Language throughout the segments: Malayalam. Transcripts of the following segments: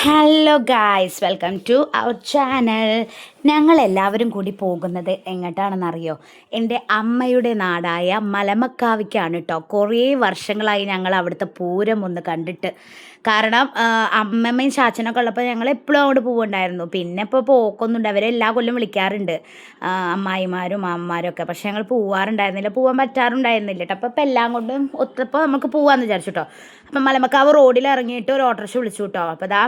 hello guys welcome to our channel ഞങ്ങൾ എല്ലാവരും കൂടി പോകുന്നത് എങ്ങോട്ടാണെന്നറിയോ? എന്റെ അമ്മയുടെ നാടായ മലമക്കാവിക്കാണ് കേട്ടോ കുറേ വർഷങ്ങളായി ഞങ്ങൾ അവിടുത്തെ പൂരം ഒന്ന് കണ്ടിട്ട്. കാരണം അമ്മമ്മയും ചാച്ചനൊക്കെ ഉള്ളപ്പോൾ ഞങ്ങൾ എപ്പോഴും അങ്ങോട്ട് പോകുന്നുണ്ടായിരുന്നു പിന്നെ ഇപ്പോൾ പോക്കൊന്നുണ്ട്. അവരെ എല്ലാ കൊല്ലം വിളിക്കാറുണ്ട്. അമ്മായിമാരും അമ്മമാരും ഒക്കെ. പക്ഷെ ഞങ്ങൾ പോവാറുണ്ടായിരുന്നില്ല. പോകാൻ പറ്റാറുണ്ടായിരുന്നില്ല കേട്ടോ അപ്പോൾ ഇപ്പോൾ എല്ലാം കൊണ്ടും ഒത്തപ്പോൾ നമുക്ക് പോവാമെന്ന് വിചാരിച്ചു കേട്ടോ അപ്പം മലമക്കാവ് റോഡിൽ ഇറങ്ങിയിട്ട് ഒരു ഓട്ടോറിക്ഷ വിളിച്ചു കേട്ടോ അപ്പോൾ ദാ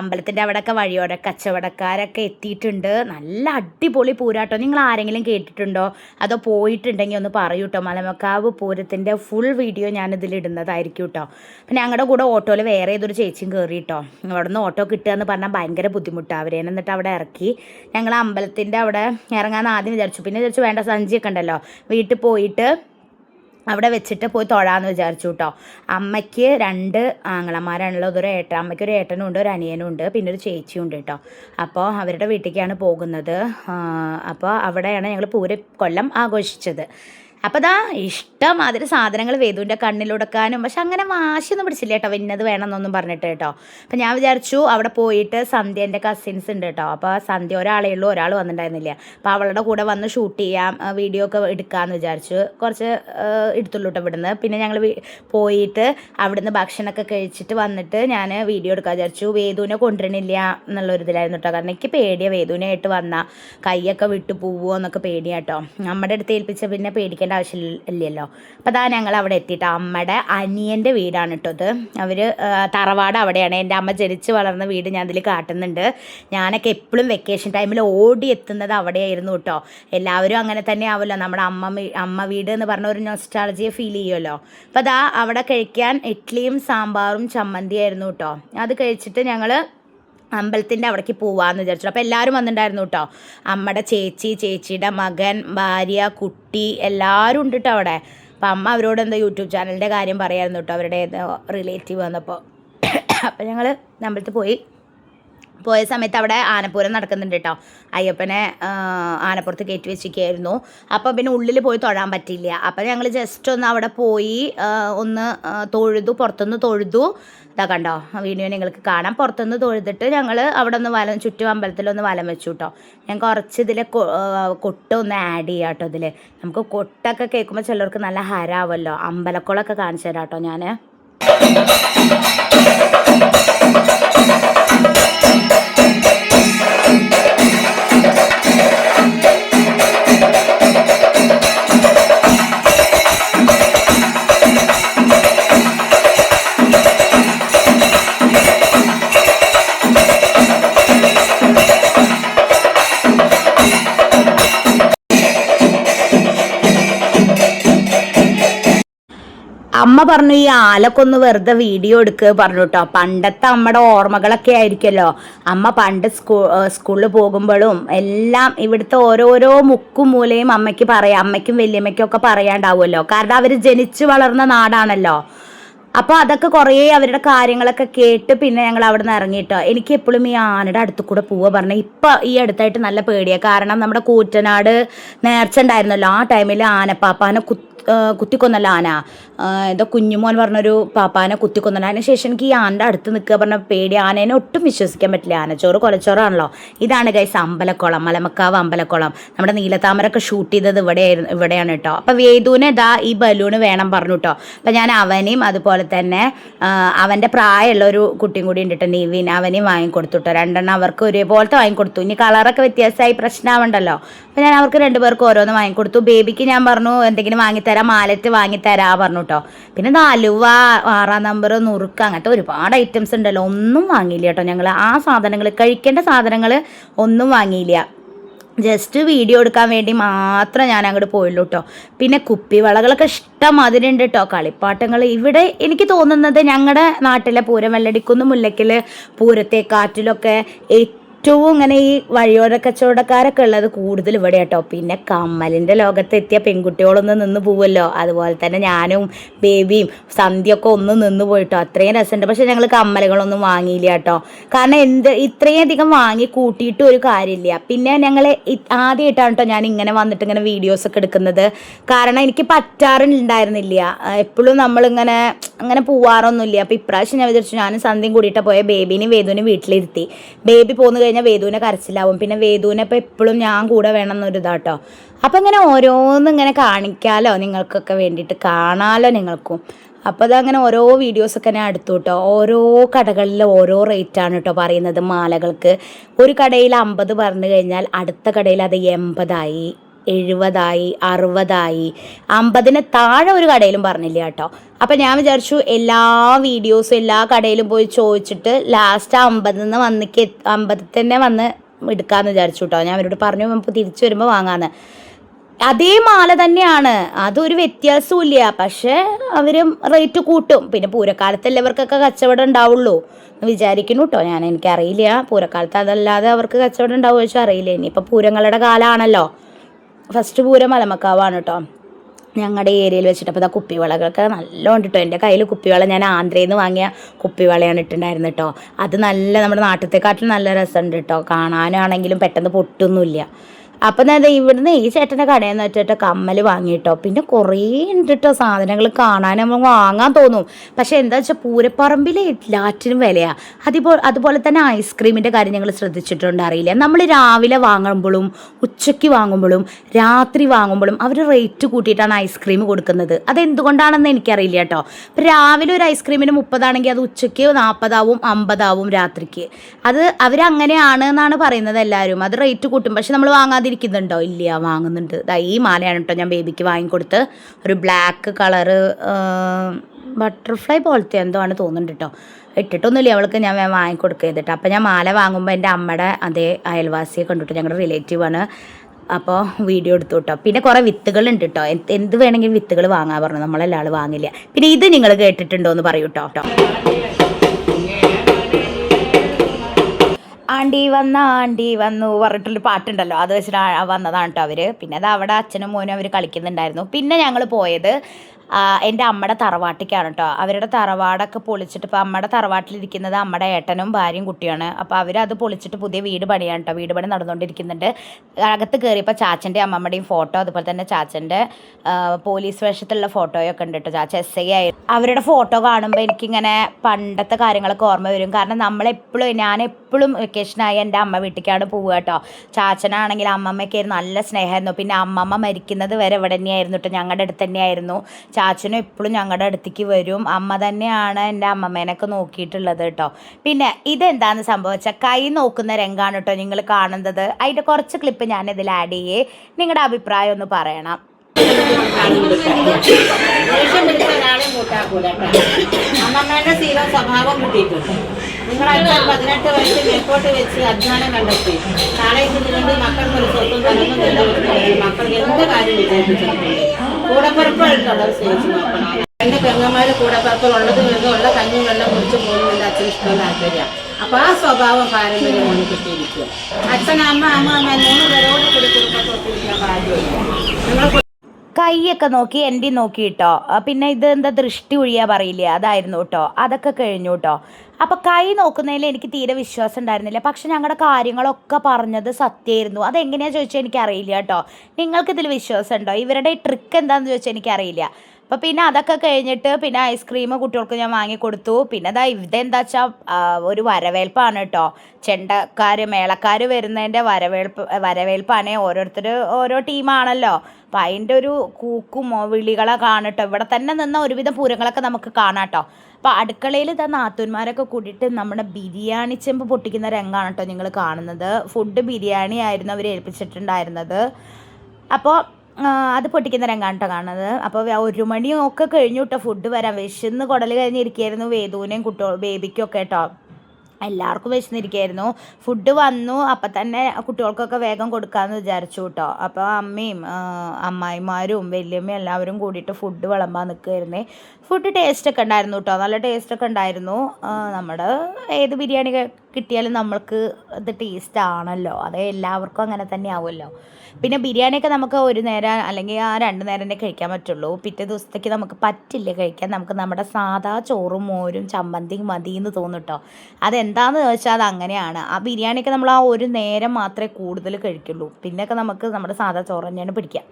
അമ്പലത്തിന്റെ അവിടെയൊക്കെ വഴിയോടെ കച്ചവടക്കാരൊക്കെ എത്തിയിട്ടുണ്ട്. നല്ല അടിപൊളി പൂരാട്ടോ. നിങ്ങൾ ആരെങ്കിലും കേട്ടിട്ടുണ്ടോ? അതോ പോയിട്ടുണ്ടെങ്കിൽ ഒന്ന് പറയൂ കേട്ടോ മലമക്കാവ് പൂരത്തിന്റെ ഫുൾ വീഡിയോ ഞാനിതിൽ ഇടുന്നതായിരിക്കും കേട്ടോ അപ്പം ഞങ്ങളുടെ കൂടെ ഓട്ടോയിൽ വേറെ ഏതൊരു ചേച്ചിയും കയറി കേട്ടോ അവിടെ നിന്ന് ഓട്ടോ കിട്ടുക എന്ന് പറഞ്ഞാൽ ഭയങ്കര ബുദ്ധിമുട്ടാണ് അവരെ എന്നിട്ട് അവിടെ ഇറക്കി. ഞങ്ങൾ അമ്പലത്തിന്റെ അവിടെ ഇറങ്ങാമെന്ന് ആദ്യം വിചാരിച്ചു. പിന്നെ വിചാരിച്ചു വേണ്ട സഞ്ചിയൊക്കെ ഉണ്ടല്ലോ. വീട്ടിൽ പോയിട്ട് അവിടെ വെച്ചിട്ട് പോയി തൊഴാന്ന് വിചാരിച്ചു കേട്ടോ അമ്മയ്ക്ക് രണ്ട് ആങ്ങളമാരാണുള്ളത്. ഒരു ഏട്ടൻ അമ്മയ്ക്ക് ഒരു ഏട്ടനും ഉണ്ട് ഒരു അനിയനും ഉണ്ട് പിന്നെ ഒരു ചേച്ചിയും ഉണ്ട് കേട്ടോ അപ്പോൾ അവരുടെ വീട്ടിലേക്കാണ് പോകുന്നത്. അപ്പോൾ അവിടെയാണ് ഞങ്ങൾ പൂര കൊല്ലം ആഘോഷിച്ചത്. അപ്പോൾ ദാ ഇഷ്ടമാതിരി സാധനങ്ങൾ വേദുവിന്റെ കണ്ണിലൊടുക്കാനും പക്ഷെ അങ്ങനെ വാശിയൊന്നും പിടിച്ചില്ല കേട്ടോ ഇന്നത് വേണമെന്നൊന്നും പറഞ്ഞിട്ട് കേട്ടോ. അപ്പം ഞാൻ വിചാരിച്ചു അവിടെ പോയിട്ട് സന്ധ്യ എന്റെ കസിൻസ് ഉണ്ട് കേട്ടോ അപ്പോൾ സന്ധ്യ ഒരാളേ ഉള്ളൂ ഒരാൾ വന്നിട്ടുണ്ടായിരുന്നില്ല. അപ്പോൾ അവളുടെ കൂടെ വന്ന് ഷൂട്ട് ചെയ്യാം വീഡിയോ ഒക്കെ എടുക്കാമെന്ന് വിചാരിച്ചു കുറച്ച് എടുത്തുള്ളൂ കേട്ടോ ഇവിടുന്ന്. പിന്നെ ഞങ്ങൾ പോയിട്ട് അവിടുന്ന് ഭക്ഷണമൊക്കെ കഴിച്ചിട്ട് വന്നിട്ട് ഞാൻ വീഡിയോ എടുക്കാൻ വിചാരിച്ചു. വേദുവിനെ കൊണ്ടുവരണില്ല എന്നുള്ളൊരു ഇതിലായിരുന്നു കേട്ടോ കാരണം എനിക്ക് പേടിയാണ് വേദുവിനായിട്ട് വന്നാൽ കൈയൊക്കെ വിട്ടു പോവുമോ എന്നൊക്കെ പേടിയാട്ടോ നമ്മുടെ അടുത്ത് ഏൽപ്പിച്ച പിന്നെ പേടിക്കേണ്ട ആവശ്യമില്ലല്ലോ അപ്പോൾ അതാ ഞങ്ങൾ അവിടെ എത്തിയിട്ട് അമ്മയുടെ അനിയന്റെ വീടാണ് കേട്ടോ ഇത്. അവർ തറവാട് അവിടെയാണ്. എന്റെ അമ്മ ജനിച്ച് വളർന്ന വീട് ഞാൻ ഇതിൽ കാട്ടുന്നുണ്ട്. ഞാനൊക്കെ എപ്പോഴും വെക്കേഷൻ ടൈമിൽ ഓടി എത്തുന്നത് അവിടെയായിരുന്നു കേട്ടോ എല്ലാവരും അങ്ങനെ തന്നെ ആവുമല്ലോ. നമ്മുടെ അമ്മ അമ്മ വീട് എന്ന് പറഞ്ഞ ഒരു നൊസ്റ്റാളജിയെ ഫീൽ ചെയ്യുമല്ലോ. അപ്പോൾ അതാ അവിടെ കഴിക്കാൻ ഇഡ്ഡലിയും സാമ്പാറും ചമ്മന്തിയായിരുന്നു കേട്ടോ അത് കഴിച്ചിട്ട് ഞങ്ങൾ അമ്പലത്തിന്റെ അവിടേക്ക് പോവാന്ന് വിചാരിച്ചു. അപ്പോൾ എല്ലാവരും വന്നിട്ടുണ്ടായിരുന്നു കേട്ടോ അമ്മയുടെ ചേച്ചി ചേച്ചിയുടെ മകൻ ഭാര്യ കുട്ടി എല്ലാവരും ഉണ്ട് കേട്ടോ അവിടെ. അപ്പം അമ്മ അവരോട് എന്താ യൂട്യൂബ് ചാനലിന്റെ കാര്യം പറയായിരുന്നു കേട്ടോ അവരുടെ റിലേറ്റീവ് വന്നപ്പോൾ അപ്പോൾ ഞങ്ങൾ അമ്പലത്തിൽ പോയി. പോയ സമയത്ത് അവിടെ ആനപ്പൂരം നടക്കുന്നുണ്ട് കേട്ടോ അയ്യപ്പനെ ആനപ്പുറത്ത് കയറ്റി വെച്ചിരിക്കുകയായിരുന്നു. അപ്പോൾ പിന്നെ ഉള്ളിൽ പോയി തൊഴാൻ പറ്റില്ല അപ്പോൾ ഞങ്ങൾ ജസ്റ്റ് ഒന്ന് അവിടെ പോയി ഒന്ന് തൊഴുതു പുറത്തുനിന്ന് തൊഴുതു. ഇതാ കണ്ടോ വീഡിയോ നിങ്ങൾക്ക് കാണാം. പുറത്തുനിന്ന് തൊഴുതിട്ട് ഞങ്ങൾ അവിടെ ഒന്ന് വലം ചുറ്റും അമ്പലത്തിലൊന്ന് വലം വെച്ചു കേട്ടോ ഞാൻ കുറച്ച് ഇതിൽ കൊട്ട ഒന്ന് ആഡ് ചെയ്യാം കേട്ടോ ഇതിൽ നമുക്ക് കൊട്ടൊക്കെ കേൾക്കുമ്പോൾ ചിലർക്ക് നല്ല ഹരാവല്ലോ. അമ്പലക്കുളമൊക്കെ കാണിച്ചു തരാം കേട്ടോ ഞാൻ പറഞ്ഞു ഈ ആലക്കൊന്ന് വെറുതെ വീഡിയോ എടുക്കുക പറഞ്ഞു കേട്ടോ പണ്ടത്തെ അമ്മയുടെ ഓർമ്മകളൊക്കെ ആയിരിക്കുമല്ലോ. അമ്മ പണ്ട് സ്കൂ സ്കൂളിൽ പോകുമ്പോഴും എല്ലാം ഇവിടുത്തെ ഓരോരോ മുക്കും മൂലയും അമ്മയ്ക്ക് പറയാം അമ്മയ്ക്കും വല്യമ്മയ്ക്കും ഒക്കെ പറയാണ്ടാവുമല്ലോ. കാരണം അവർ ജനിച്ചു വളർന്ന നാടാണല്ലോ. അപ്പോൾ അതൊക്കെ കുറേ അവരുടെ കാര്യങ്ങളൊക്കെ കേട്ട് പിന്നെ ഞങ്ങൾ അവിടെ നിന്ന് ഇറങ്ങിയിട്ടോ എനിക്ക് എപ്പോഴും ഈ ആനയുടെ അടുത്ത് കൂടെ പോവുക പറഞ്ഞാൽ ഇപ്പോൾ ഈ അടുത്തായിട്ട് നല്ല പേടിയാണ് കാരണം നമ്മുടെ കൂറ്റനാട് നേർച്ച ഉണ്ടായിരുന്നല്ലോ ആ ടൈമിൽ ആനപ്പാപ്പാനെ കുത്തി കുത്തിക്കൊന്നല്ല ആന. ഏതോ കുഞ്ഞുമോൻ പറഞ്ഞൊരു പാപ്പാനെ കുത്തിക്കൊന്നല്ല. അതിന് ശേഷം എനിക്ക് ഈ ആന്റെ അടുത്ത് നിൽക്കുക പറഞ്ഞ പേടി ആനേനെ ഒട്ടും വിശ്വസിക്കാൻ പറ്റില്ല. ആനച്ചോറ് കൊലച്ചോറാണല്ലോ. ഇതാണ് ഗൈസ് അമ്പലക്കുളം മലമക്കാവ് അമ്പലക്കുളം. നമ്മുടെ നീലത്താമരൊക്കെ ഷൂട്ട് ചെയ്തത് ഇവിടെയായിരുന്നു ഇവിടെയാണ് കേട്ടോ അപ്പോൾ വേദുവിന് ഇതാ ഈ ബലൂണ് വേണം പറഞ്ഞു കേട്ടോ അപ്പം ഞാൻ അവനെയും അതുപോലെ തന്നെ അവന്റെ പ്രായമുള്ള ഒരു കുട്ടിയും കൂടി ഉണ്ട് നിവിൻ. അവനെയും വാങ്ങിക്കൊടുത്തു കേട്ടോ രണ്ടെണ്ണം അവർക്ക് ഒരേപോലത്തെ വാങ്ങിക്കൊടുത്തു. ഇനി കളറൊക്കെ വ്യത്യാസമായി പ്രശ്നമാവണ്ടല്ലോ അപ്പം ഞാൻ അവർക്ക് രണ്ടുപേർക്ക് ഓരോന്ന് വാങ്ങിക്കൊടുത്തു. ബേബിക്ക് ഞാൻ പറഞ്ഞു എന്തെങ്കിലും വാങ്ങിത്തരാം മാലറ്റ് വാങ്ങി തരാ പറഞ്ഞു കേട്ടോ പിന്നെ ഇത് അലുവ ആറാം നമ്പർ നുറുക്ക് അങ്ങനത്തെ ഒരുപാട് ഐറ്റംസ് ഉണ്ടല്ലോ. ഒന്നും വാങ്ങിയില്ല കേട്ടോ ഞങ്ങൾ ആ സാധനങ്ങൾ കഴിക്കേണ്ട സാധനങ്ങൾ ഒന്നും വാങ്ങിയില്ല. ജസ്റ്റ് വീഡിയോ എടുക്കാൻ വേണ്ടി മാത്രം ഞാൻ അങ്ങോട്ട് പോയുള്ളൂ കേട്ടോ പിന്നെ കുപ്പിവളകളൊക്കെ ഇഷ്ടം അതിനുണ്ട് കേട്ടോ കളിപ്പാട്ടങ്ങൾ ഇവിടെ എനിക്ക് തോന്നുന്നത് ഞങ്ങളുടെ നാട്ടിലെ പൂരം വെള്ളടിക്കുന്ന് പൂരത്തെ കാറ്റിലൊക്കെ ഏറ്റവും ഇങ്ങനെ ഈ വഴിയോര കച്ചവടക്കാരൊക്കെ ഉള്ളത് കൂടുതൽ ഇവിടെ കേട്ടോ പിന്നെ കമ്മലിന്റെ ലോകത്തെത്തിയ പെൺകുട്ടികളൊന്നും നിന്ന് പോവുമല്ലോ അതുപോലെ തന്നെ ഞാനും ബേബിയും സന്ധ്യയൊക്കെ ഒന്ന് നിന്ന് പോയിട്ടോ. അത്രയും രസമുണ്ട്. പക്ഷെ ഞങ്ങൾ കമ്മലുകളൊന്നും വാങ്ങിയില്ല കേട്ടോ കാരണം എന്ത് ഇത്രയും അധികം വാങ്ങി കൂട്ടിയിട്ട് ഒരു കാര്യമില്ല. പിന്നെ ഞങ്ങൾ ആദ്യമായിട്ടാണ് കേട്ടോ ഞാൻ ഇങ്ങനെ വന്നിട്ട് ഇങ്ങനെ വീഡിയോസ് ഒക്കെ എടുക്കുന്നത്. കാരണം എനിക്ക് പറ്റാറുണ്ടായിരുന്നില്ല. എപ്പോഴും നമ്മളിങ്ങനെ അങ്ങനെ പോവാറൊന്നുമില്ല. അപ്പോൾ ഇപ്രാവശ്യം ഞാൻ വിചാരിച്ചു ഞാനും സന്ധ്യയും കൂടിയിട്ട് പോയ. ബേബിനെയും വേദുവിനും വീട്ടിലിരുത്തി. ബേബി പോന്നു കഴിഞ്ഞാൽ വേദുവിനെ കരച്ചിലാവും. പിന്നെ വേദുവിനെ ഇപ്പോൾ എപ്പോഴും ഞാൻ കൂടെ വേണം എന്നൊരു ഇതാട്ടോ. അപ്പം ഇങ്ങനെ ഓരോന്നും ഇങ്ങനെ കാണിക്കാലോ നിങ്ങൾക്കൊക്കെ വേണ്ടിയിട്ട്. കാണാലോ നിങ്ങൾക്കും. അപ്പോൾ അതങ്ങനെ ഓരോ വീഡിയോസൊക്കെ ഞാൻ എടുത്തു കേട്ടോ. ഓരോ കടകളിൽ ഓരോ റേറ്റാണ് കേട്ടോ പറയുന്നത് മാലകൾക്ക്. ഒരു കടയിൽ അമ്പത് പറഞ്ഞു കഴിഞ്ഞാൽ അടുത്ത കടയിൽ അത് എൺപതായി. എഴുപതായി അറുപതായി. അമ്പതിന് താഴെ ഒരു കടയിലും പറഞ്ഞില്ല കേട്ടോ. അപ്പം ഞാൻ വിചാരിച്ചു എല്ലാ വീഡിയോസും എല്ലാ കടയിലും പോയി ചോദിച്ചിട്ട് ലാസ്റ്റ് അമ്പതിൽ നിന്ന് വന്നിക്ക് അമ്പതിൽ തന്നെ വന്ന് എടുക്കാമെന്ന് വിചാരിച്ചു കേട്ടോ. ഞാൻ അവരോട് പറഞ്ഞു നമുക്ക് തിരിച്ചു വരുമ്പോൾ വാങ്ങാമെന്ന് അതേ മാല തന്നെയാണ്. അതൊരു വ്യത്യാസവും ഇല്ല പക്ഷേ അവർ റേറ്റ് കൂട്ടും. പിന്നെ പൂരക്കാലത്തല്ലേ എല്ലാവർക്കൊക്കെ കച്ചവടം ഉണ്ടാവുള്ളൂ എന്ന് വിചാരിക്കുന്നു കേട്ടോ. ഞാൻ എനിക്കറിയില്ല. പൂരക്കാലത്ത് അതല്ലാതെ അവർക്ക് കച്ചവടം ഉണ്ടാവുമോ ചോദിച്ചാൽ അറിയില്ല. ഇനിയിപ്പോൾ പൂരങ്ങളുടെ കാലമാണല്ലോ ഫസ്റ്റ് പൂരം മലമക്കാവാണ് കേട്ടോ ഞങ്ങളുടെ ഏരിയയിൽ വെച്ചിട്ട് അപ്പോൾ ഇതാ കുപ്പിവളകളൊക്കെ നല്ലോണം കേട്ടോ എന്റെ കയ്യിൽ കുപ്പിവള ഞാൻ ആന്ധ്രയിൽ നിന്ന് വാങ്ങിയ കുപ്പിവളയാണ് ഇട്ടുണ്ടായിരുന്നു കേട്ടോ അത് നല്ല നമ്മുടെ നാട്ടിലത്തെക്കാട്ടിലും നല്ല രസമുണ്ട് കേട്ടോ കാണാനാണെങ്കിലും പെട്ടെന്ന് പൊട്ടൊന്നുമില്ല അപ്പം ദേ ഇവിടുന്ന് ഈ ചേട്ടന്റെ കടയിൽ നിന്ന് വെച്ചിട്ട് കമ്മൽ വാങ്ങിയിട്ടോ. പിന്നെ കുറേ ഉണ്ട് സാധനങ്ങൾ കാണാൻ നമ്മൾ വാങ്ങാൻ തോന്നും. പക്ഷേ എന്താ വെച്ചാൽ പൂരപ്പറമ്പിൽ എല്ലാറ്റിനും വിലയാണ് അതുപോലെ അതുപോലെ തന്നെ ഐസ്ക്രീമിന്റെ കാര്യം ഞങ്ങൾ ശ്രദ്ധിച്ചിട്ടുണ്ട് അറിയില്ല. നമ്മൾ രാവിലെ വാങ്ങുമ്പോഴും ഉച്ചയ്ക്ക് വാങ്ങുമ്പോഴും രാത്രി വാങ്ങുമ്പോഴും അവർ റേറ്റ് കൂട്ടിയിട്ടാണ് ഐസ്ക്രീം കൊടുക്കുന്നത്. അതെന്തുകൊണ്ടാണെന്ന് എനിക്കറിയില്ല കേട്ടോ. ഇപ്പം രാവിലെ ഒരു ഐസ്ക്രീമിന് മുപ്പതാണെങ്കിൽ അത് ഉച്ചയ്ക്ക് നാൽപ്പതാവും അമ്പതാവും രാത്രിക്ക്. അത് അവരങ്ങനെയാണ് എന്നാണ് പറയുന്നത് എല്ലാവരും. അത് റേറ്റ് കൂട്ടും. പക്ഷെ നമ്മൾ വാങ്ങാതിരിക്കുന്നുണ്ടോ ഇല്ല വാങ്ങുന്നുണ്ട്. ദാ ഈ മാലയാണ് കേട്ടോ ഞാൻ ബേബിക്ക് വാങ്ങിക്കൊടുത്ത്. ഒരു ബ്ലാക്ക് കളറ് ബട്ടർഫ്ലൈ പോലത്തെ എന്തോ ആണ് തോന്നുന്നുണ്ട് കേട്ടോ. ഇട്ടിട്ടൊന്നുമില്ല അവൾക്ക് ഞാൻ വാങ്ങിക്കൊടുക്കുക ചെയ്തിട്ട്. അപ്പോൾ ഞാൻ മാല വാങ്ങുമ്പോൾ എന്റെ അമ്മയുടെ അതേ അയൽവാസിയെ കണ്ടിട്ട് ഞങ്ങളുടെ റിലേറ്റീവാണ് അപ്പോൾ വീഡിയോ എടുത്തു കേട്ടോ. പിന്നെ കുറേ വിത്തുകളുണ്ട് കേട്ടോ. എന്ത് വേണമെങ്കിലും വിത്തുകൾ വാങ്ങാൻ പറഞ്ഞു. നമ്മളെല്ലാൾ വാങ്ങില്ല. പിന്നെ ഇത് നിങ്ങൾ കേട്ടിട്ടുണ്ടോ എന്ന് പറയൂ കേട്ടോ. ആണ്ടി വന്ന ആണ്ടി വന്നു പറഞ്ഞിട്ടുള്ളൊരു പാട്ടുണ്ടല്ലോ. അത് വെച്ചിട്ട് വന്നതാണ് കേട്ടോ അവർ പിന്നെ അത് അവിടെ അച്ഛനും മോനും അവർ കളിക്കുന്നുണ്ടായിരുന്നു. പിന്നെ ഞങ്ങൾ പോയത് എന്റെ അമ്മയുടെ തറവാട്ടിക്കാണ് കേട്ടോ അവരുടെ തറവാടൊക്കെ പൊളിച്ചിട്ട് ഇപ്പോൾ അമ്മയുടെ തറവാട്ടിലിരിക്കുന്നത് അമ്മയുടെ ഏട്ടനും ഭാര്യയും കുട്ടിയാണ്. അപ്പോൾ അവരത് പൊളിച്ചിട്ട് പുതിയ വീട് പണിയാണ് കേട്ടോ വീട് പണി നടന്നുകൊണ്ടിരിക്കുന്നുണ്ട് അകത്ത് കയറിയപ്പോൾ ചാച്ചന്റെ അമ്മമ്മയുടെയും ഫോട്ടോ അതുപോലെ തന്നെ ചാച്ചന്റെ പോലീസ് വേഷത്തിലുള്ള ഫോട്ടോയൊക്കെ ഉണ്ട് കേട്ടോ ചാച്ച എസ് ഐ ആയി. അവരുടെ ഫോട്ടോ കാണുമ്പോൾ എനിക്കിങ്ങനെ പണ്ടത്തെ കാര്യങ്ങളൊക്കെ ഓർമ്മ വരും. കാരണം നമ്മളെപ്പോഴും ഞാൻ എപ്പോഴും വെക്കേഷനായി എന്റെ അമ്മ വീട്ടിലേക്കാണ് പോവുക കേട്ടോ ചാച്ചനാണെങ്കിൽ അമ്മമ്മയ്ക്ക് നല്ല സ്നേഹമായിരുന്നു. പിന്നെ അമ്മമ്മ മരിക്കുന്നത് വരെ ഇവിടെ തന്നെയായിരുന്നു കേട്ടോ ഞങ്ങളുടെ അടുത്ത് തന്നെയായിരുന്നു. ചാച്ചനും എപ്പോഴും ഞങ്ങളുടെ അടുത്തേക്ക് വരും. അമ്മ തന്നെയാണ് എന്റെ അമ്മമ്മേനൊക്കെ നോക്കിയിട്ടുള്ളത് കേട്ടോ പിന്നെ ഇതെന്താന്ന് സംഭവിച്ചാൽ കൈ നോക്കുന്ന രംഗാണ് കേട്ടോ നിങ്ങൾ കാണുന്നത്. അതിന്റെ കുറച്ച് ക്ലിപ്പ് ഞാൻ ഇതിൽ ആഡ് ചെയ്യേ. നിങ്ങളുടെ അഭിപ്രായം ഒന്ന് പറയണം. അമ്മമ്മേന്റെ സ്ഥിരം സ്വഭാവം കിട്ടിയിട്ടുണ്ട്. നിങ്ങൾ പതിനെട്ട് വയസ്സ് മേൽക്കോട്ട് വെച്ച് അധ്വാനം കണ്ടെത്തി. നാളെ ഇതിനുവേണ്ടി മക്കൾക്ക് ഒരു സ്വത്തും തലൊന്നും മക്കൾക്ക് എന്ത് കാര്യം വിജയിപ്പിച്ചിട്ടുണ്ട് നോക്കണം രണ്ട് പെങ്ങന്മാര് കൂടപ്പിറപ്പുകൾ ഉള്ളത് വീണ്ടും ഉള്ള കഞ്ഞും വെള്ളം കുടിച്ച് പോകുന്നുണ്ട് അച്ഛൻ ഇഷ്ടം താല്പര്യം അപ്പൊ ആ സ്വഭാവം പാരമ്പര്യം മോന് കിട്ടിയിരിക്കും അച്ഛൻ അമ്മ അമ്മ അമ്മ മൂന്ന് പേരോട് കൂടി കുടുംബത്തെ ഒത്തിരിക്കാൻ കാര്യമില്ല നിങ്ങൾ കൈയൊക്കെ നോക്കി എന്റെ നോക്കി കേട്ടോ പിന്നെ ഇത് എന്താ ദൃഷ്ടി ഒഴിയാ പറയില്ലേ? അതായിരുന്നു കേട്ടോ അതൊക്കെ കഴിഞ്ഞു കേട്ടോ അപ്പോൾ കൈ നോക്കുന്നതിൽ എനിക്ക് തീരെ വിശ്വാസം ഉണ്ടായിരുന്നില്ല. പക്ഷെ ഞങ്ങളുടെ കാര്യങ്ങളൊക്കെ പറഞ്ഞത് സത്യമായിരുന്നു. അതെങ്ങനെയാണെന്ന് ചോദിച്ചാൽ എനിക്കറിയില്ല കേട്ടോ. നിങ്ങൾക്കിതിൽ വിശ്വാസം ഉണ്ടോ? ഇവരുടെ ട്രിക്ക് എന്താണെന്ന് ചോദിച്ചാൽ എനിക്കറിയില്ല. അപ്പോൾ പിന്നെ അതൊക്കെ കഴിഞ്ഞിട്ട് പിന്നെ ഐസ്ക്രീം കുട്ടികൾക്ക് ഞാൻ വാങ്ങിക്കൊടുത്തു പിന്നെ അതാ ഇതെന്താ വെച്ചാൽ ഒരു വരവേൽപ്പാണ് കേട്ടോ. ചെണ്ടക്കാർ മേളക്കാർ വരുന്നതിന്റെ വരവേൽപ്പ് വരവേൽപ്പാണ്. ഓരോരുത്തർ ഓരോ ടീമാണല്ലോ അപ്പം അതിന്റെ ഒരു കൂക്കുമോ വിളികളോ കാണട്ടോ. ഇവിടെ തന്നെ നിന്ന ഒരുവിധം പൂരങ്ങളൊക്കെ നമുക്ക് കാണാം കേട്ടോ അപ്പോൾ അടുക്കളയിൽ ഇതാ നാത്തൂന്മാരൊക്കെ കൂടിയിട്ട് നമ്മുടെ ബിരിയാണി ചെമ്പ് പൊട്ടിക്കുന്ന രംഗമാണ് കേട്ടോ നിങ്ങൾ കാണുന്നത്. ഫുഡ് ബിരിയാണി ആയിരുന്നു അവർ ഏൽപ്പിച്ചിട്ടുണ്ടായിരുന്നത്. അപ്പോൾ അത് പൊട്ടിക്കുന്ന രംഗമാണ് കേട്ടോ കാണുന്നത് അപ്പോൾ ഒരു മണിയൊക്കെ കഴിഞ്ഞു കേട്ടോ ഫുഡ് വരാം വിശന്ന് കുടൽ കഴിഞ്ഞിരിക്കുകയായിരുന്നു വേദുവിനെയും കുട്ടോ ബേബിക്കും ഒക്കെ കേട്ടോ എല്ലാവർക്കും വിശന്നിരിക്കുകയായിരുന്നു ഫുഡ് വന്നു. അപ്പം തന്നെ കുട്ടികൾക്കൊക്കെ വേഗം കൊടുക്കാമെന്ന് വിചാരിച്ചു കേട്ടോ അപ്പോൾ അമ്മയും അമ്മായിമാരും വലിയമ്മയും എല്ലാവരും കൂടിയിട്ട് ഫുഡ് വിളമ്പാൻ നിൽക്കുമായിരുന്നേ ഫുഡ് ടേസ്റ്റ് ഒക്കെ ഉണ്ടായിരുന്നു കേട്ടോ നല്ല ടേസ്റ്റ് ഒക്കെ ഉണ്ടായിരുന്നു. നമ്മുടെ ഏത് ബിരിയാണി കിട്ടിയാലും നമ്മൾക്ക് ഇത് ടേസ്റ്റ് ആണല്ലോ. അത് എല്ലാവർക്കും അങ്ങനെ തന്നെ ആവുമല്ലോ. പിന്നെ ബിരിയാണിയൊക്കെ നമുക്ക് ഒരു നേരം അല്ലെങ്കിൽ ആ രണ്ട് നേരം തന്നെ കഴിക്കാൻ പറ്റുള്ളൂ. പിറ്റേ ദിവസത്തേക്ക് നമുക്ക് പറ്റില്ല കഴിക്കാൻ. നമുക്ക് നമ്മുടെ സാധാ ചോറും മോരും ചമ്മന്തിയും മതി എന്ന് തോന്നും കേട്ടോ അതെന്താണെന്ന് ചോദിച്ചാൽ അത് അങ്ങനെയാണ്. ആ ബിരിയാണിയൊക്കെ നമ്മൾ ആ ഒരു നേരം മാത്രമേ കൂടുതൽ കഴിക്കുള്ളൂ. പിന്നെയൊക്കെ നമുക്ക് നമ്മുടെ സാധാ ചോറ് തന്നെയാണ് പിടിക്കുക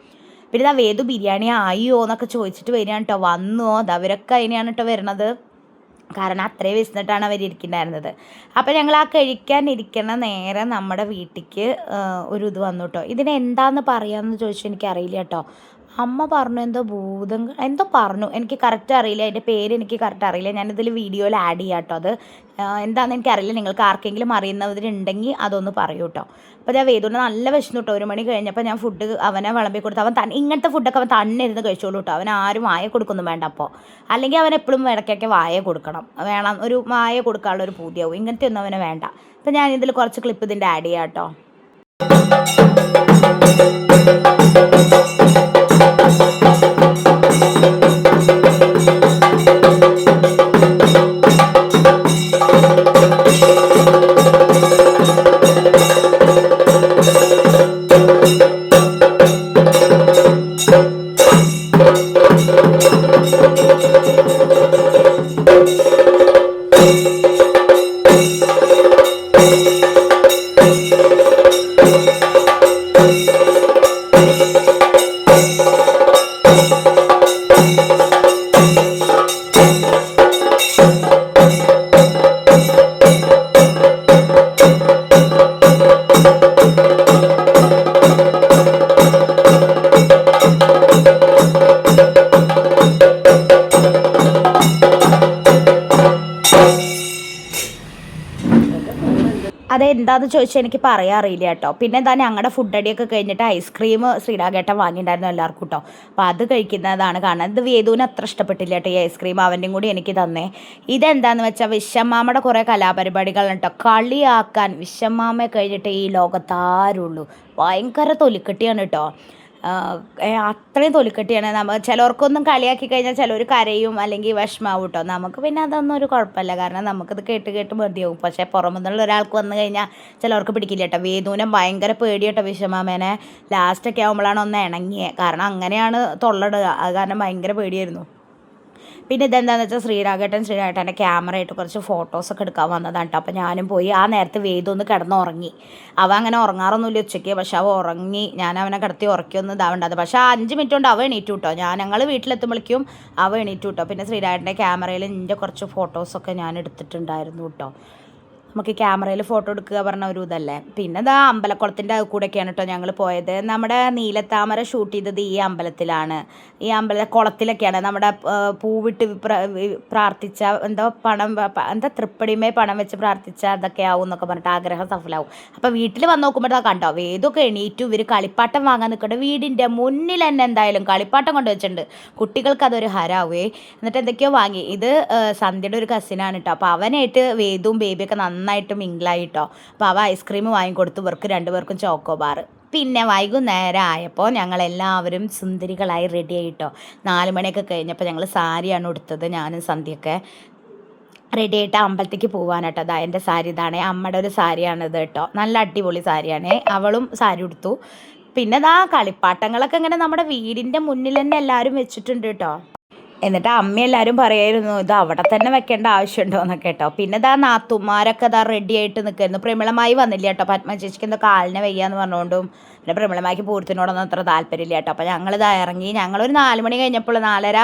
പിന്നെ ഇതാ വേദു ബിരിയാണി ആയോ എന്നൊക്കെ ചോദിച്ചിട്ട് വരികയാണ് കേട്ടോ വന്നോ? അത് അവരൊക്കെ അതിനെയാണ് കേട്ടോ വരണത്. കാരണം അത്രയും വിശന്നിട്ടാണ് അവർ ഇരിക്കുന്നുണ്ടായിരുന്നത്. അപ്പോൾ ഞങ്ങൾ ആ കഴിക്കാൻ ഇരിക്കുന്ന നേരം നമ്മുടെ വീട്ടിലേക്ക് ഒരു ഇത് വന്നു കേട്ടോ ഇതിനെന്താന്ന് പറയാമെന്ന് ചോദിച്ചു എനിക്കറിയില്ല കേട്ടോ അമ്മ പറഞ്ഞു എന്തോ ഭൂതം എന്തോ പറഞ്ഞു. എനിക്ക് കറക്റ്റ് അറിയില്ല. അതിന്റെ പേര് എനിക്ക് കറക്റ്റ് അറിയില്ല. ഞാനിതിൽ വീഡിയോയിൽ ആഡ് ചെയ്യാം കേട്ടോ അത് എന്താണെന്ന് എനിക്കറിയില്ല. നിങ്ങൾക്ക് ആർക്കെങ്കിലും അറിയുന്നവരുണ്ടെങ്കിൽ അതൊന്ന് പറയൂ കേട്ടോ അപ്പോൾ ഞാൻ വേദന നല്ല വിശന്നു കേട്ടോ ഒരു മണി കഴിഞ്ഞപ്പോൾ ഞാൻ ഫുഡ് അവനെ വിളമ്പി കൊടുത്തു. അവൻ തന്നെ ഇങ്ങനത്തെ ഫുഡൊക്കെ അവൻ തന്നെ ഇരുന്ന് കഴിച്ചോളൂ കേട്ടോ അവൻ ആരും വായ കൊടുക്കൊന്നും വേണ്ട അപ്പോൾ അല്ലെങ്കിൽ അവൻ എപ്പോഴും ഇടയ്ക്കൊക്കെ വായ കൊടുക്കണം. വേണം ഒരു വായ കൊടുക്കാനുള്ള ഒരു പൂതിയാവും. ഇങ്ങനത്തെ ഒന്നും അവന് വേണ്ട. അപ്പോൾ ഞാൻ ഇതിൽ കുറച്ച് ക്ലിപ്പ് ഇതിന്റെ ആഡ് ചെയ്യാം കേട്ടോ അതെന്താന്ന് ചോദിച്ചാൽ എനിക്ക് പറയാൻ അറിയില്ല കേട്ടോ. പിന്നെ എന്താ ഞങ്ങളുടെ ഫുഡ് അടിയൊക്കെ കഴിഞ്ഞിട്ട് ഐസ്ക്രീം ശ്രീരാഗേട്ടൻ വാങ്ങിയിട്ടുണ്ടായിരുന്നു എല്ലാവർക്കും കേട്ടോ അപ്പോൾ അത് കഴിക്കുന്നതാണ് കാരണം ഇത് വേദുവിന് അത്ര ഇഷ്ടപ്പെട്ടില്ല കേട്ടോ ഈ ഐസ്ക്രീം അവന്റെയും കൂടി എനിക്ക് തന്നേ. ഇതെന്താന്ന് വെച്ചാൽ വിശ്വമാമയുടെ കുറേ കലാപരിപാടികളാണ് കേട്ടോ കളിയാക്കാൻ വിശ്വമാമയെ കഴിഞ്ഞിട്ട് ഈ ലോകത്താരുള്ളൂ. ഭയങ്കര തൊലിക്കെട്ടിയാണ് കേട്ടോ അത്രയും തൊലിക്കെട്ടിയാണ്. നമ്മൾ ചിലർക്കൊന്നും കളിയാക്കി കഴിഞ്ഞാൽ ചിലർ കരയും അല്ലെങ്കിൽ വിഷമാവും കേട്ടോ നമുക്ക് പിന്നെ അതൊന്നും ഒരു കുഴപ്പമില്ല. കാരണം നമുക്കത് കേട്ട് കേട്ട് മതിയാവും. പക്ഷേ പുറമെന്നുള്ള ഒരാൾക്ക് വന്നു കഴിഞ്ഞാൽ ചിലർക്ക് പിടിക്കില്ല കേട്ടോ. വേദൂനെ ഭയങ്കര പേടി കേട്ടോ വിഷമാമേനെ. ലാസ്റ്റൊക്കെ ആകുമ്പോഴാണ് ഒന്ന് ഇണങ്ങിയത് കാരണം അങ്ങനെയാണ് തൊള്ളടുക അത് കാരണം ഭയങ്കര പേടിയായിരുന്നു. പിന്നെ ഇതെന്താണെന്ന് വെച്ചാൽ ശ്രീരാഘട്ടൻ ശ്രീരാഘേട്ടന്റെ ക്യാമറ ആയിട്ട് കുറച്ച് ഫോട്ടോസൊക്കെ എടുക്കാൻ വന്നതാണ് കേട്ടോ അപ്പോൾ ഞാനും പോയി ആ നേരത്തെ വേദം ഒന്ന് കിടന്നുറങ്ങി. അവൻ അങ്ങനെ ഉറങ്ങാറൊന്നുമില്ല ഉച്ചയ്ക്ക്. പക്ഷെ അവ ഉറങ്ങി. ഞാൻ അവനെ കിടത്തി ഉറക്കിയൊന്നും ഇതാവേണ്ടത് പക്ഷെ ആ അഞ്ച് മിനിറ്റ് കൊണ്ട് അവ എണീറ്റു കേട്ടോ ഞാൻ ഞങ്ങൾ വീട്ടിലെത്തുമ്പോഴേക്കും അവ എണീറ്റു കേട്ടോ പിന്നെ ശ്രീരാഘേട്ടന്റെ ക്യാമറയിൽ എന്റെ കുറച്ച് ഫോട്ടോസൊക്കെ ഞാൻ എടുത്തിട്ടുണ്ടായിരുന്നു കേട്ടോ നമുക്ക് ക്യാമറയിൽ ഫോട്ടോ എടുക്കുക പറഞ്ഞ ഒരു ഇതല്ലേ? പിന്നെ ഇതാ അമ്പലക്കുളത്തിന്റെ കൂടെയൊക്കെയാണ് കേട്ടോ ഞങ്ങൾ പോയത്. നമ്മുടെ നീലത്താമര ഷൂട്ട് ചെയ്തത് ഈ അമ്പലത്തിലാണ്. ഈ അമ്പല കുളത്തിലൊക്കെയാണ്. നമ്മുടെ പൂവിട്ട് പ്രാർത്ഥിച്ച എന്തോ പണം എന്താ തൃപ്പടിമേ പണം വെച്ച് പ്രാർത്ഥിച്ച അതൊക്കെ ആവും എന്നൊക്കെ പറഞ്ഞിട്ട് ആഗ്രഹം സഫലാവും. അപ്പോൾ വീട്ടിൽ വന്ന് നോക്കുമ്പോൾ ദാ കണ്ടോ? ഏതൊക്കെ എണീറ്റു ഇവർ കളിപ്പാട്ടം വാങ്ങാൻ നിൽക്കട്ടെ വീടിന്റെ മുന്നിൽ തന്നെ എന്തായാലും കളിപ്പാട്ടം കൊണ്ട് വെച്ചിട്ടുണ്ട്. കുട്ടികൾക്ക് അതൊരു ഹരാവേ. എന്നിട്ട് എന്തൊക്കെയോ വാങ്ങി. ഇത് സന്ധ്യയുടെ ഒരു കസിനാണ് കേട്ടോ അപ്പോൾ അവനായിട്ട് വേദവും ബേബിയൊക്കെ നന്നായിട്ട് മിങ്കിളായി കേട്ടോ അപ്പോൾ അവ ഐസ്ക്രീം വാങ്ങിക്കൊടുത്തു ഇവർക്ക് രണ്ടുപേർക്കും ചോക്കോ ബാർ പിന്നെ വൈകുന്നേരം ആയപ്പോൾ ഞങ്ങളെല്ലാവരും സുന്ദരികളായി റെഡി ആയിട്ടോ നാല് മണിയൊക്കെ കഴിഞ്ഞപ്പോൾ ഞങ്ങൾ സാരിയാണ് ഉടുത്തത് ഞാനും സന്ധ്യയൊക്കെ. റെഡി ആയിട്ട് അമ്പലത്തേക്ക് പോകാനാട്ടോ അതാ എന്റെ സാരി ഇതാണ്. അമ്മയുടെ ഒരു സാരിയാണിത് ഇത് കേട്ടോ. നല്ല അടിപൊളി സാരിയാണ്. അവളും സാരി ഉടുത്തു. പിന്നെ ദാ കളിപ്പാട്ടങ്ങളൊക്കെ ഇങ്ങനെ നമ്മുടെ വീടിന്റെ മുന്നിൽ തന്നെ എല്ലാവരും വെച്ചിട്ടുണ്ട് കേട്ടോ. എന്നിട്ട് അമ്മ എല്ലാവരും പറയായിരുന്നു ഇത് അവിടെ തന്നെ വെക്കേണ്ട ആവശ്യമുണ്ടോ? എന്നൊക്കെ കേട്ടോ. പിന്നെ ഇതാ നാത്തുമാരൊക്കെ ഇതാ റെഡി ആയിട്ട് നിൽക്കുന്നു. പ്രമിളമായി വന്നില്ല കേട്ടോ. പത്മ ചേച്ചിക്ക് എന്തോ കാലിനെ വയ്യാന്ന് പറഞ്ഞുകൊണ്ടും പിന്നെ പ്രമിളമായിക്ക് പൂരത്തിനോടൊന്നും അത്ര താല്പര്യമില്ല കേട്ടോ. അപ്പോൾ ഞങ്ങളിതാ ഇറങ്ങി. ഞങ്ങളൊരു നാല് മണി കഴിഞ്ഞപ്പോൾ നാലര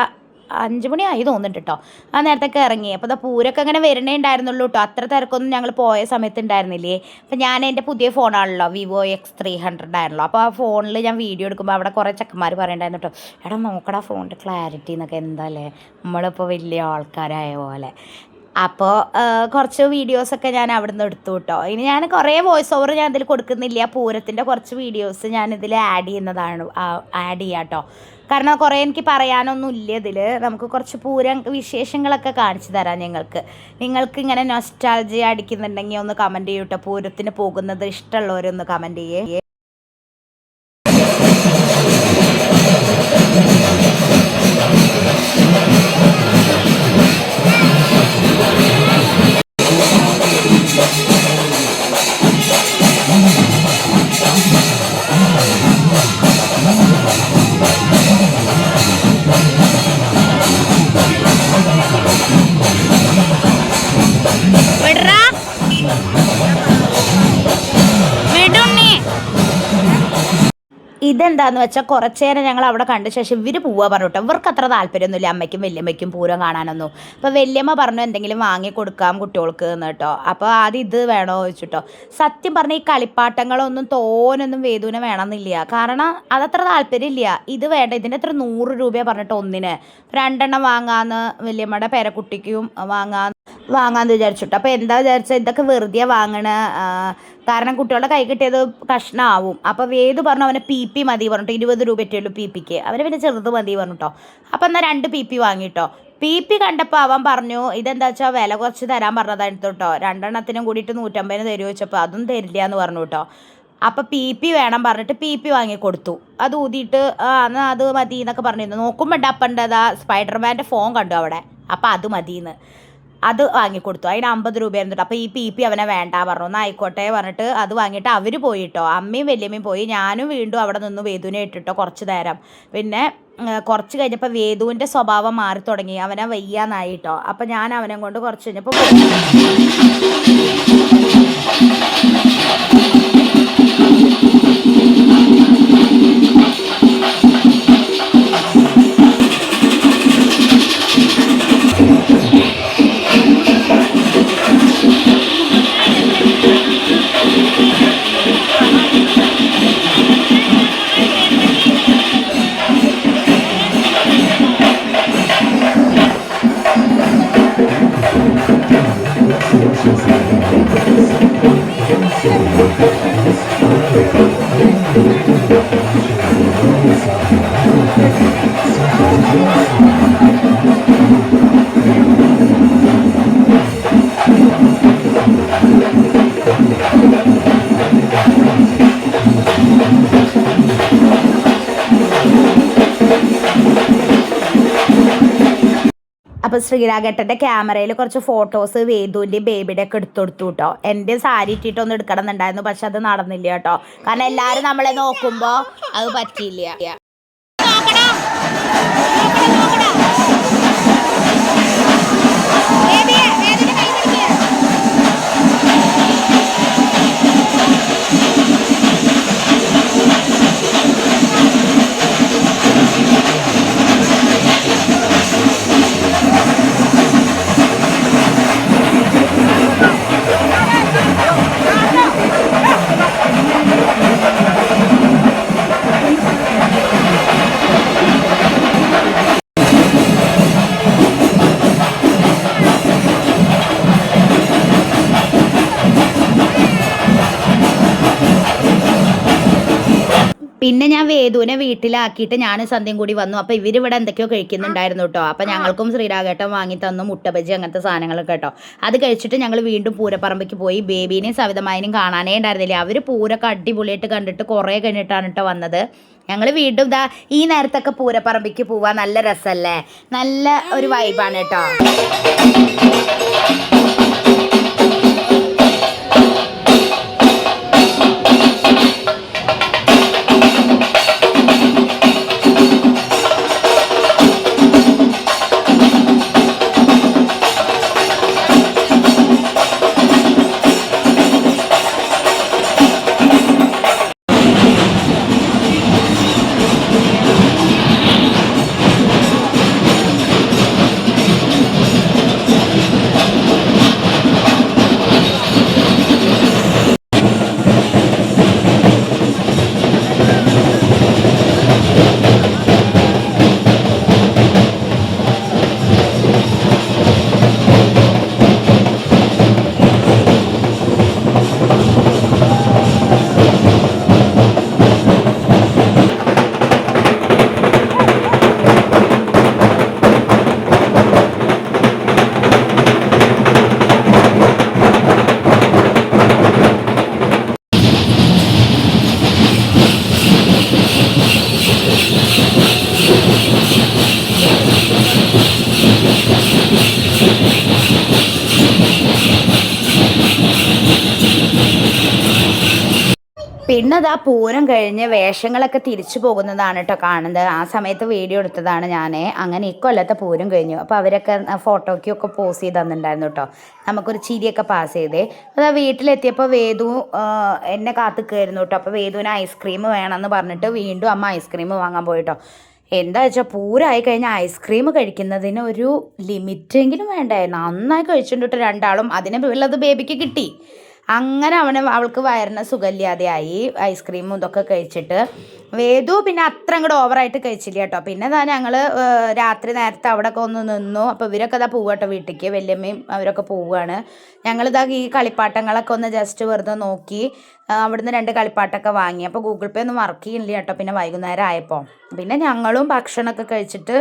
അഞ്ച് മണിയായി തോന്നുന്നുണ്ട് കേട്ടോ ആ നേരത്തൊക്കെ ഇറങ്ങി. അപ്പോൾ അതാ പൂരൊക്കെ അങ്ങനെ വരണേ ഉണ്ടായിരുന്നുള്ളൂ കേട്ടോ അത്ര തിരക്കൊന്നും ഞങ്ങൾ പോയ സമയത്ത് ഉണ്ടായിരുന്നില്ലേ? അപ്പോൾ ഞാൻ എന്റെ പുതിയ ഫോണാണല്ലോ വിവോ എക്സ് ത്രീ ഹൺഡ്രഡ് ആണല്ലോ. അപ്പോൾ ആ ഫോണിൽ ഞാൻ വീഡിയോ എടുക്കുമ്പോൾ അവിടെ കുറേ ചെക്കന്മാർ പറയണ്ടായിരുന്നു കേട്ടോ എടാ നോക്കടാ ഫോണിന്റെ ക്ലാരിറ്റി എന്നൊക്കെ എന്താല്ലേ? നമ്മളിപ്പോൾ വലിയ ആൾക്കാരായ പോലെ. അപ്പോൾ കുറച്ച് വീഡിയോസൊക്കെ ഞാൻ അവിടെ നിന്ന് എടുത്തു കേട്ടോ ഇനി ഞാൻ കുറേ വോയിസ് ഓവർ ഞാൻ ഇതിൽ കൊടുക്കുന്നില്ല. പൂരത്തിന്റെ കുറച്ച് വീഡിയോസ് ഞാൻ ഇതിൽ ആഡ് ചെയ്യുന്നതാണ് ആഡ് ചെയ്യാം കേട്ടോ കാരണം കുറേ എനിക്ക് പറയാനൊന്നും ഇല്ല ഇതിൽ നമുക്ക് കുറച്ച് പൂരം വിശേഷങ്ങളൊക്കെ കാണിച്ചു തരാം ഞങ്ങൾക്ക്. നിങ്ങൾക്ക് ഇങ്ങനെ നൊസ്റ്റാൾജി അടിക്കുന്നുണ്ടെങ്കിൽ ഒന്ന് കമന്റ് ചെയ്യൂട്ടോ പൂരത്തിന് പോകുന്നത് ഇഷ്ടമുള്ളവരൊന്ന് കമന്റ് ചെയ്യേ. ഇതെന്താന്ന് വെച്ചാൽ കുറച്ച് നേരം ഞങ്ങൾ അവിടെ കണ്ട ശേഷം ഇവർ പോവാ പറഞ്ഞു കേട്ടോ ഇവർക്ക് അത്ര താല്പര്യമൊന്നുമില്ല. അമ്മയ്ക്കും വല്യമ്മയ്ക്കും പൂരം കാണാനൊന്നും. അപ്പോൾ വല്യമ്മ പറഞ്ഞു എന്തെങ്കിലും വാങ്ങി കൊടുക്കാം കുട്ടികൾക്ക് എന്ന് കേട്ടോ. അപ്പോൾ ആദ്യം ഇത് വേണോ ചോദിച്ചിട്ടോ. സത്യം പറഞ്ഞാൽ ഈ കളിപ്പാട്ടങ്ങളൊന്നും തോനൊന്നും വേദുവിനെ വേണമെന്നില്ല. കാരണം അതത്ര താല്പര്യമില്ല. ഇത് വേണ്ട. ഇതിന്റെ അത്ര നൂറ് രൂപയാണ് പറഞ്ഞിട്ട് ഒന്നിന്. രണ്ടെണ്ണം വാങ്ങാന്ന് വല്യമ്മയുടെ പേരക്കുട്ടിക്കും വാങ്ങാൻ വാങ്ങാന്ന് വിചാരിച്ചിട്ടോ. അപ്പോൾ എന്താ വിചാരിച്ചാൽ ഇതൊക്കെ വെറുതെ വാങ്ങണ. കാരണം കുട്ടികളുടെ കൈ കിട്ടിയത് കഷ്ണമാവും അപ്പോൾ വേദ് പറഞ്ഞു അവനെ പി പി മതി പറഞ്ഞിട്ട്. ഇരുപത് രൂപ ഉള്ളൂ പി പിക്ക്. അവന് പിന്നെ ചെറുത് മതി പറഞ്ഞിട്ടോ. അപ്പോൾ എന്നാൽ രണ്ട് പി പി വാങ്ങിട്ടോ. പി പി കണ്ടപ്പോൾ അവൻ പറഞ്ഞു ഇതെന്താ വെച്ചാൽ വില കുറച്ച് തരാൻ പറഞ്ഞതായിരുന്നു കേട്ടോ രണ്ടെണ്ണത്തിനും കൂടിയിട്ട് നൂറ്റമ്പതിന് തരുമോ വെച്ചപ്പോൾ അതും തരില്ല എന്ന് പറഞ്ഞു കേട്ടോ അപ്പോൾ പി പി വേണം പറഞ്ഞിട്ട് പി പി വാങ്ങി കൊടുത്തു. അത് ഊതിയിട്ട് ആ എന്നാൽ അത് മതി എന്നൊക്കെ പറഞ്ഞിരുന്നു. നോക്കുമ്പോൾ ഡപ്പണ്ടതാ സ്പൈഡർമാന്റെ ഫോൺ കണ്ടു അവിടെ. അപ്പോൾ അത് മതിയെന്ന് അത് വാങ്ങിക്കൊടുത്തു. അതിന് അമ്പത് രൂപയായിരുന്നു അപ്പോൾ ഈ പി പി അവനെ വേണ്ട പറഞ്ഞു. എന്നാൽ ആയിക്കോട്ടെ പറഞ്ഞിട്ട് അത് വാങ്ങിയിട്ട് അവർ പോയിട്ടോ? അമ്മയും വല്യമ്മയും പോയി. ഞാനും വീണ്ടും അവിടെ നിന്ന് വേദുവിനെ ഇട്ടിട്ടോ കുറച്ച് നേരം. പിന്നെ കുറച്ച് കഴിഞ്ഞപ്പോൾ വേദുവിന്റെ സ്വഭാവം മാറി തുടങ്ങി. അവനെ വയ്യാന്നായിട്ടോ. അപ്പോൾ ഞാൻ അവനെ കൊണ്ട് കുറച്ച് കഴിഞ്ഞപ്പോൾ അപ്പോൾ ശ്രീരാഘട്ടന്റെ ക്യാമറയിൽ കുറച്ച് ഫോട്ടോസ് വേദുവിന്റെ ബേബിയുടെ ഒക്കെ എടുത്തു കൊടുത്തു കേട്ടോ. എന്റെ സാരി ഇട്ടിട്ടൊന്ന് എടുക്കണം എന്നുണ്ടായിരുന്നു പക്ഷെ അത് നടന്നില്ല കേട്ടോ. കാരണം എല്ലാരും നമ്മളെ നോക്കുമ്പോൾ അത് പറ്റിയില്ല. പിന്നെ ഞാൻ വേദുവിനെ വീട്ടിലാക്കിയിട്ട് ഞാൻ സന്ധ്യയും കൂടി വന്നു. അപ്പോൾ ഇവിടെ എന്തൊക്കെയോ കഴിക്കുന്നുണ്ടായിരുന്നു കേട്ടോ. അപ്പോൾ ഞങ്ങൾക്കും ശ്രീരാഘേട്ടം വാങ്ങി തന്നു മുട്ടബജി അങ്ങനത്തെ സാധനങ്ങളൊക്കെ കേട്ടോ. അത് കഴിച്ചിട്ട് ഞങ്ങൾ വീണ്ടും പൂരപ്പറമ്പയ്ക്ക് പോയി. ബേബീനെയും സവിതമായനും കാണാനേ ഉണ്ടായിരുന്നില്ല. അവർ പൂരൊക്കെ അടിപൊളിയായിട്ട് കണ്ടിട്ട് കുറേ കഴിഞ്ഞിട്ടാണ് കേട്ടോ വന്നത്. ഞങ്ങൾ വീണ്ടും ഇതാ ഈ നേരത്തൊക്കെ പൂരപ്പറമ്പയ്ക്ക് പോവാ. നല്ല രസമല്ലേ നല്ല ഒരു വൈബാണ് കേട്ടോ. ハハハハ! പൂരം കഴിഞ്ഞ് വേഷങ്ങളൊക്കെ തിരിച്ചു പോകുന്നതാണ് കേട്ടോ കാണുന്നത്. ആ സമയത്ത് വീഡിയോ എടുത്തതാണ് ഞാൻ അങ്ങനെ ഇക്കൊല്ലത്തെ പൂരം കഴിഞ്ഞു. അപ്പോൾ അവരൊക്കെ ഫോട്ടോയ്ക്കൊക്കെ പോസ് ചെയ്ത് തന്നിട്ടുണ്ടായിരുന്നു കേട്ടോ നമുക്കൊരു ചിരിയൊക്കെ പാസ് ചെയ്തേ. അതാ വീട്ടിലെത്തിയപ്പോൾ വേദു എന്നെ കാത്തുക്കായിരുന്നു കേട്ടോ അപ്പോൾ വേദുവിന് ഐസ്ക്രീം വേണമെന്ന് പറഞ്ഞിട്ട് വീണ്ടും അമ്മ ഐസ്ക്രീം വാങ്ങാൻ പോയിട്ടോ എന്താ വെച്ചാൽ പൂരമായി കഴിഞ്ഞാൽ ഐസ്ക്രീം കഴിക്കുന്നതിന് ഒരു ലിമിറ്റെങ്കിലും വേണ്ടായിരുന്നു. നന്നായി കഴിച്ചിട്ടുണ്ട് രണ്ടാളും. അതിനെ ഉള്ളത് ബേബിക്ക് കിട്ടി. അങ്ങനെ അവന് അവൾക്ക് വയറിന് സുഖമില്ലാതെയായി. ഐസ്ക്രീമും ഇതൊക്കെ കഴിച്ചിട്ട് വേദു പിന്നെ അത്ര അങ്ങോട്ട് ഓവറായിട്ട് കഴിച്ചില്ല കേട്ടോ. പിന്നെ ഇതാ ഞങ്ങൾ രാത്രി നേരത്തെ അവിടെ ഒക്കെ ഒന്ന് നിന്നു. അപ്പോൾ ഇവരൊക്കെ ഇതാ പോവുക വീട്ടിലേക്ക് വല്യമ്മയും അവരൊക്കെ പോവുകയാണ് ഞങ്ങളിതാ ഈ കളിപ്പാട്ടങ്ങളൊക്കെ ഒന്ന് ജസ്റ്റ് വെറുതെ നോക്കി അവിടുന്ന് രണ്ട് കളിപ്പാട്ടൊക്കെ വാങ്ങി. അപ്പോൾ ഗൂഗിൾ പേ ഒന്നും വർക്ക് ചെയ്യുന്നില്ല കേട്ടോ. പിന്നെ വൈകുന്നേരം ആയപ്പോൾ പിന്നെ ഞങ്ങളും ഭക്ഷണമൊക്കെ കഴിച്ചിട്ട്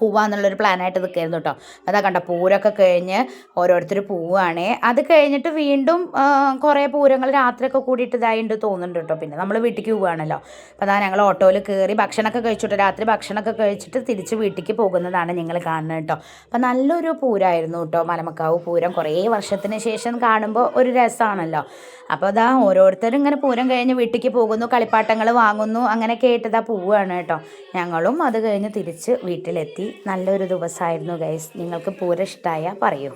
പോവാന്നുള്ളൊരു പ്ലാനായിട്ട് നിൽക്കായിരുന്നു കേട്ടോ അതാ കണ്ട പൂരമൊക്കെ കഴിഞ്ഞ് ഓരോരുത്തർ പോവുകയാണേ അത് കഴിഞ്ഞിട്ട് വീണ്ടും കുറേ പൂരങ്ങൾ രാത്രിയൊക്കെ കൂടിയിട്ട് ഇതായിട്ട് തോന്നുന്നുണ്ട് കേട്ടോ പിന്നെ നമ്മൾ വീട്ടിലേക്ക് പോവുകയാണല്ലോ അപ്പോൾ അതാ ഞങ്ങൾ ഓട്ടോയിൽ കയറി ഭക്ഷണമൊക്കെ കഴിച്ചിട്ട് രാത്രി ഭക്ഷണമൊക്കെ കഴിച്ചിട്ട് തിരിച്ച് വീട്ടിലേക്ക് പോകുന്നതാണ് ഞങ്ങൾ കാണുന്നത് കേട്ടോ അപ്പോൾ നല്ലൊരു പൂരമായിരുന്നു കേട്ടോ മലമക്കാവ് പൂരം. കുറേ വർഷത്തിന് ശേഷം കാണുമ്പോൾ ഒരു രസമാണല്ലോ അപ്പോൾ അതാ ഓരോരുത്തരും ഇങ്ങനെ പൂരം കഴിഞ്ഞ് വീട്ടിലേക്ക് പോകുന്നു കളിപ്പാട്ടങ്ങൾ വാങ്ങുന്നു അങ്ങനെ കേട്ടതാ പോവുകയാണ് കേട്ടോ ഞങ്ങളും അത് കഴിഞ്ഞ് തിരിച്ച് വീട്ടിലെത്തി. നല്ലൊരു ദിവസമായിരുന്നു ഗൈസ് നിങ്ങൾക്ക് പൂരം ഇഷ്ടമായ പറയൂ.